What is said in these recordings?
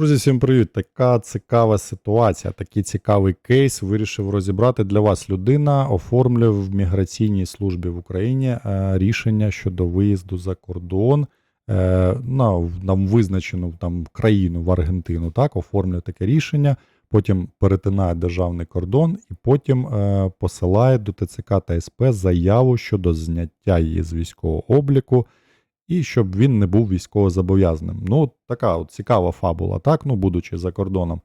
Друзі, всім привіт! Така цікава ситуація, такий цікавий кейс вирішив розібрати для вас. Людина оформлює в міграційній службі в Україні е, рішення щодо виїзду за кордон е, на, в- на визначену там країну в Аргентину. Так, оформлює таке рішення, потім перетинає державний кордон і потім е, посилає до ТЦК та СП заяву щодо зняття її з військового обліку і щоб він не був військовозобов'язаним. Ну, така от цікава фабула, так, ну, будучи за кордоном.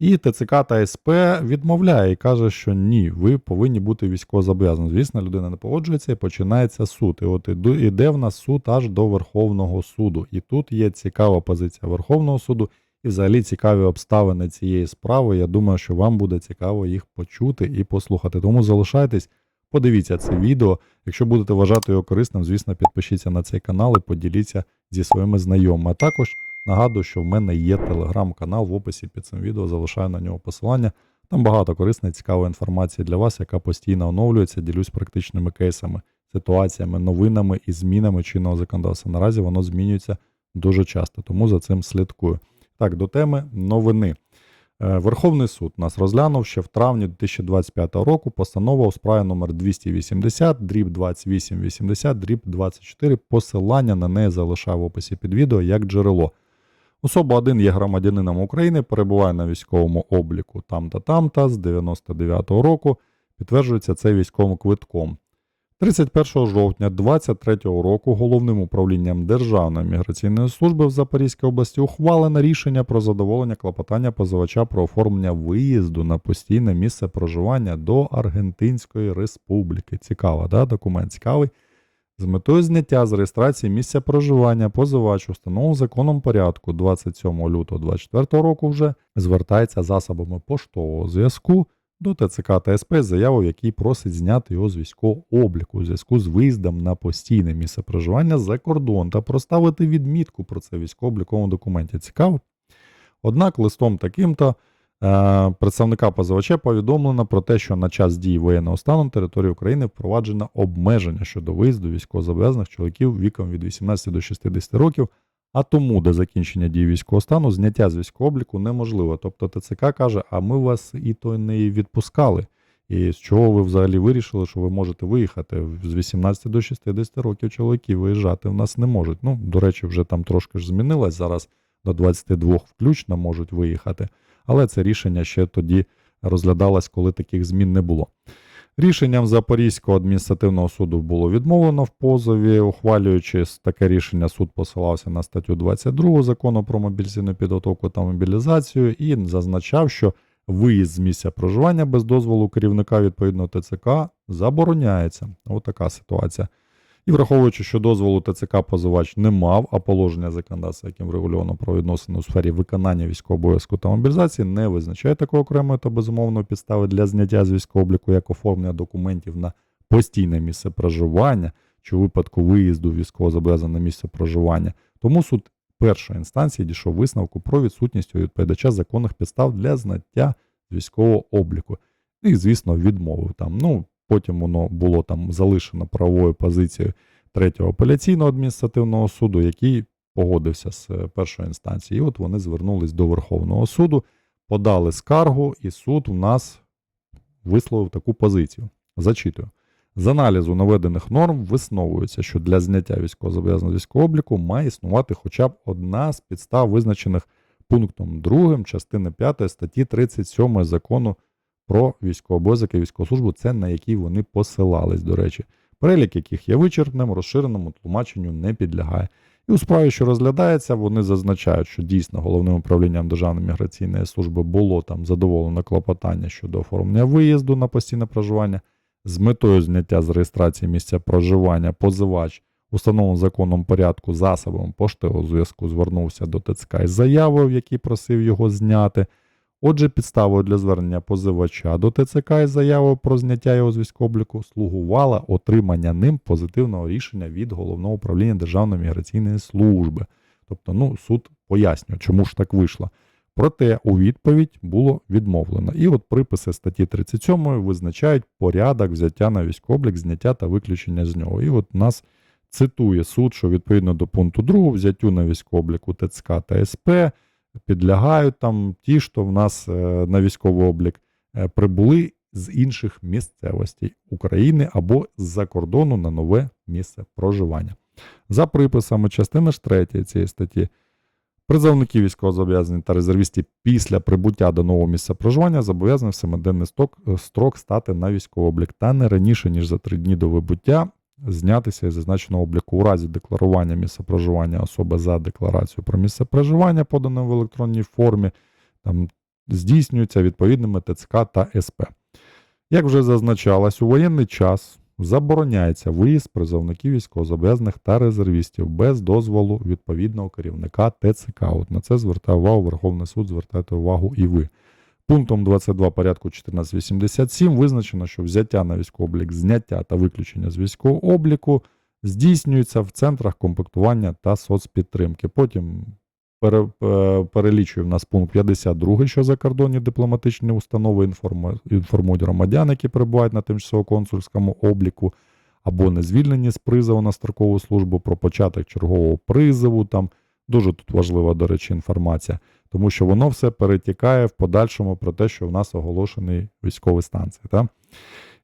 І ТЦК та СП відмовляє і каже, що ні, ви повинні бути військовозобов'язаним. Звісно, людина не погоджується і починається суд. І от іде в нас суд аж до Верховного суду. І тут є цікава позиція Верховного суду і взагалі цікаві обставини цієї справи. Я думаю, що вам буде цікаво їх почути і послухати. Тому залишайтесь, подивіться це відео. Якщо будете вважати його корисним, звісно, підпишіться на цей канал і поділіться зі своїми знайомими. А також нагадую, що в мене є телеграм-канал в описі під цим відео. Залишаю на нього посилання. Там багато корисної, цікавої інформації для вас, яка постійно оновлюється. Ділюсь практичними кейсами, ситуаціями, новинами і змінами чинного законодавства. Наразі воно змінюється дуже часто, тому за цим слідкую. Так, до теми новини. Е, Верховний суд нас розглянув ще в травні 2025 року постанова у справі номер 280, дріб 2880, дріб 24. Посилання на неї залишаю в описі під відео як джерело. Особа 1 є громадянином України, перебуває на військовому обліку там-та там-та з 99-го року. Підтверджується це військовим квитком. 31 жовтня 2023 року головним управлінням Державної міграційної служби в Запорізькій області ухвалено рішення про задоволення клопотання позивача про оформлення виїзду на постійне місце проживання до Аргентинської Республіки. Цікаво, да? документ цікавий. З метою зняття з реєстрації місця проживання позивач установив законом порядку 27 лютого 2024 року вже звертається засобами поштового зв'язку до ТЦК та СП з заявою, якій просить зняти його з військового обліку у зв'язку з виїздом на постійне місце проживання за кордон та проставити відмітку про це військово-обліковому документі. Цікаво? Однак листом таким-то е, представника позивача повідомлено про те, що на час дії воєнного стану території України впроваджено обмеження щодо виїзду військовозобов'язаних чоловіків віком від 18 до 60 років, а тому до закінчення дії військового стану зняття з військового обліку неможливо. Тобто ТЦК каже, а ми вас і то не відпускали. І з чого ви взагалі вирішили, що ви можете виїхати? З 18 до 60 років чоловіки виїжджати в нас не можуть. Ну, до речі, вже там трошки ж змінилось. Зараз до 22 включно можуть виїхати. Але це рішення ще тоді розглядалось, коли таких змін не було. Рішенням Запорізького адміністративного суду було відмовлено в позові. Ухвалюючи таке рішення, суд посилався на статтю 22 закону про мобілізаційну підготовку та мобілізацію і зазначав, що виїзд з місця проживання без дозволу керівника відповідного ТЦК забороняється. Ось така ситуація. І враховуючи, що дозволу ТЦК позивач не мав, а положення законодавства, яким врегульовано про відносини у сфері виконання військового обов'язку та мобілізації, не визначає такої окремої та безумовної підстави для зняття з військового обліку як оформлення документів на постійне місце проживання чи у випадку виїзду військовозобов'язаного на місце проживання. Тому суд першої інстанції дійшов висновку про відсутність у відповідача законних підстав для зняття з військового обліку. І, звісно, відмовив там. Ну, потім воно було там залишено правовою позицією третього апеляційного адміністративного суду, який погодився з е, першої інстанції. І от вони звернулись до Верховного суду, подали скаргу, і суд у нас висловив таку позицію. Зачитую. З аналізу наведених норм висновується, що для зняття військовозобов'язаного військового обліку має існувати хоча б одна з підстав, визначених пунктом 2 частини 5 статті 37 закону про військовий обов'язок і військову службу, це на який вони посилались, до речі. Перелік яких є вичерпним, розширеному тлумаченню не підлягає. І у справі, що розглядається, вони зазначають, що дійсно головним управлінням Державної міграційної служби було там задоволено клопотання щодо оформлення виїзду на постійне проживання з метою зняття з реєстрації місця проживання позивач установленим законом порядку засобом поштового зв'язку звернувся до ТЦК із заявою, в якій просив його зняти. Отже, підставою для звернення позивача до ТЦК із заявою про зняття його з військовобліку слугувало отримання ним позитивного рішення від головного управління Державної міграційної служби. Тобто, ну, суд пояснює, чому ж так вийшло. Проте у відповідь було відмовлено. І от приписи статті 37 визначають порядок взяття на військовоблік, зняття та виключення з нього. І от нас цитує суд, що відповідно до пункту 2 взяттю на військовобліку ТЦК та СП підлягають там ті, що в нас е, на військовий облік е, прибули з інших місцевостей України або з-за кордону на нове місце проживання. За приписами частини ж 3 цієї статті, призовники військовозобов'язані та резервісти після прибуття до нового місця проживання зобов'язані в семиденний е, строк стати на військовий облік та не раніше, ніж за три дні до вибуття знятися із зазначеного обліку у разі декларування місця проживання особи за декларацію про місце проживання, поданим в електронній формі, там здійснюється відповідними ТЦК та СП. Як вже зазначалось, у воєнний час забороняється виїзд призовників військовозобов'язаних та резервістів без дозволу відповідного керівника ТЦК. От на це звертає увагу Верховний суд, звертайте увагу і ви. Пунктом 22 порядку 1487 визначено, що взяття на військовий облік, зняття та виключення з військового обліку здійснюється в центрах комплектування та соцпідтримки. Потім е, перелічує в нас пункт 52, що закордонні дипломатичні установи інформують громадян, які перебувають на тимчасово консульському обліку або не звільнені з призову на строкову службу про початок чергового призову. Там дуже тут важлива, до речі, інформація, тому що воно все перетікає в подальшому про те, що в нас оголошений військовий стан. це,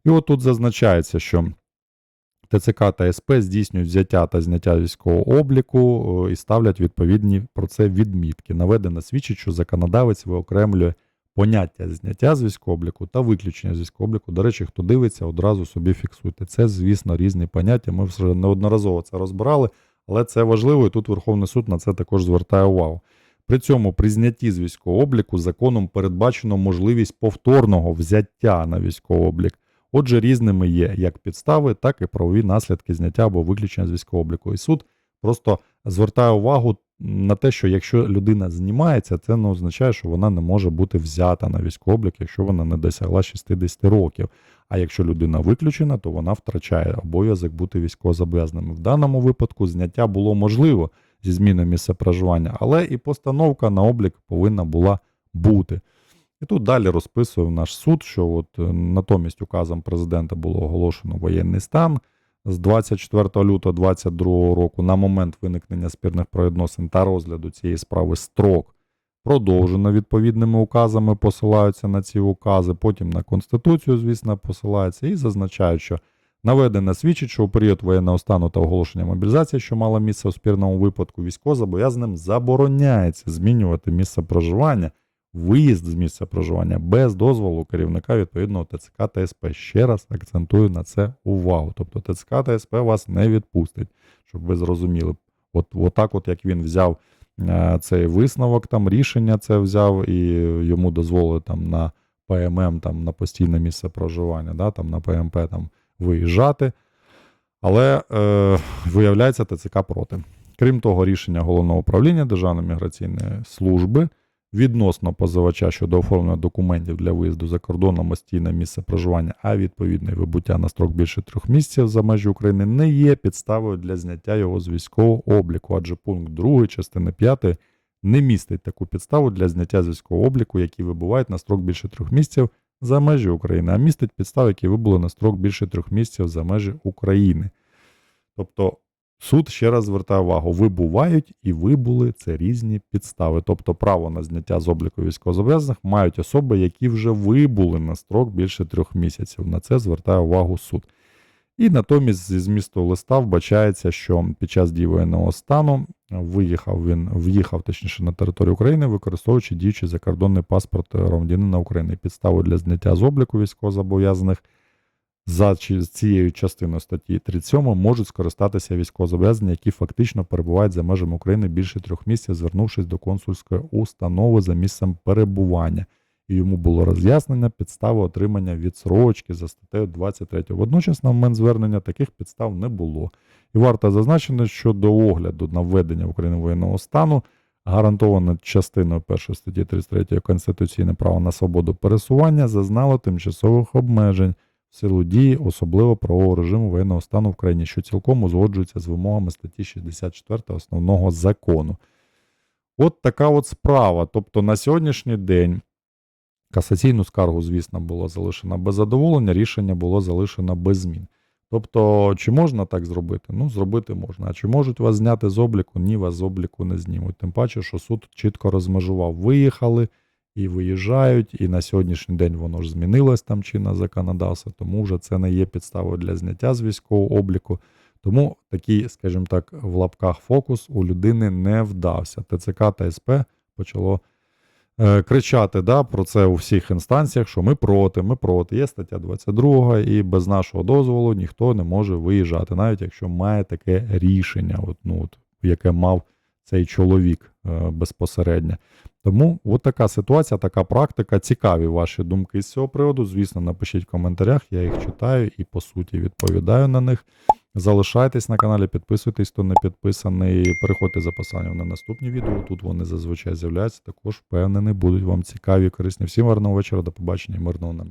І от тут зазначається, що ТЦК та СП здійснюють взяття та зняття військового обліку і ставлять відповідні про це відмітки. Наведено свідчить, що законодавець виокремлює поняття зняття з військового обліку та виключення з військового обліку. До речі, хто дивиться, одразу собі фіксуйте. Це, звісно, різні поняття. Ми вже неодноразово це розбирали, але це важливо, і тут Верховний суд на це також звертає увагу. При цьому при знятті з військового обліку законом передбачено можливість повторного взяття на військовий облік. Отже, різними є як підстави, так і правові наслідки зняття або виключення з військового обліку. І суд просто звертає увагу на те, що якщо людина знімається, це не означає, що вона не може бути взята на військовий облік, якщо вона не досягла 60 років. А якщо людина виключена, то вона втрачає обов'язок бути військовозобов'язаним. В даному випадку зняття було можливо зі зміною місця проживання, але і постановка на облік повинна була бути. І тут далі розписує наш суд, що от е, натомість указом президента було оголошено воєнний стан з 24 лютого 2022 року на момент виникнення спірних правовідносин та розгляду цієї справи строк продовжено відповідними указами, посилаються на ці укази, потім на Конституцію, звісно, посилаються і зазначають, що наведене свідчить, що у період воєнного стану та оголошення мобілізації, що мала місце у спірному випадку, військовозобов'язаним забороняється змінювати місце проживання виїзд з місця проживання без дозволу керівника відповідного ТЦК та СП. Ще раз акцентую на це увагу. Тобто ТЦК та СП вас не відпустить, щоб ви зрозуміли. От, от так, от як він взяв е, цей висновок, там рішення це взяв і йому дозволили там на ПММ, там на постійне місце проживання, да, там на ПМП там виїжджати. Але е, виявляється, ТЦК проти. Крім того, рішення головного управління Державної міграційної служби відносно позивача щодо оформлення документів для виїзду за кордон на місце проживання, а відповідне вибуття на строк більше трьох місяців за межі України не є підставою для зняття його з військового обліку, адже пункт 2 частини 5 не містить таку підставу для зняття з військового обліку, які вибувають на строк більше трьох місяців за межі України, а містить підстави, які вибули на строк більше трьох місяців за межі України. Тобто Суд ще раз звертає увагу: вибувають і вибули це різні підстави. Тобто право на зняття з обліку військовозобов'язаних мають особи, які вже вибули на строк більше трьох місяців. На це звертає увагу суд. І натомість зі змісту листа вбачається, що під час дії воєнного стану виїхав він, в'їхав точніше на територію України, використовуючи діючий закордонний паспорт громадянина України. Підставою для зняття з обліку військовозобов'язаних за цією частиною статті 37 можуть скористатися військовозобов'язані, які фактично перебувають за межами України більше трьох місяців, звернувшись до консульської установи за місцем перебування. І йому було роз'яснення підстави отримання відсрочки за статтею 23. Водночас на момент звернення таких підстав не було. І варто зазначити, що до огляду на введення в Україну воєнного стану гарантовано частиною 1 статті 33 Конституційне право на свободу пересування зазнало тимчасових обмежень в силу дії особливо правового режиму воєнного стану в країні, що цілком узгоджується з вимогами статті 64 основного закону. От така от справа. Тобто на сьогоднішній день касаційну скаргу, звісно, було залишено без задоволення, рішення було залишено без змін. Тобто, чи можна так зробити? Ну, зробити можна. А чи можуть вас зняти з обліку? Ні, вас з обліку не знімуть. Тим паче, що суд чітко розмежував. Виїхали і виїжджають, і на сьогоднішній день воно ж змінилось там чинне законодавство, тому вже це не є підставою для зняття з військового обліку. Тому такий, скажімо так, в лапках фокус у людини не вдався. ТЦК та СП почало кричати да, про це у всіх інстанціях, що ми проти, ми проти. Є стаття 22, і без нашого дозволу ніхто не може виїжджати, навіть якщо має таке рішення, от, ну, от, яке мав цей чоловік е, безпосередньо. Тому от така ситуація, така практика. Цікаві ваші думки з цього приводу. Звісно, напишіть в коментарях, я їх читаю і по суті відповідаю на них. Залишайтесь на каналі, підписуйтесь, хто не підписаний. Переходьте за посиланням на наступні відео. Тут вони зазвичай з'являються. Також впевнений, будуть вам цікаві корисні. Всім гарного вечора, до побачення і мирного неба.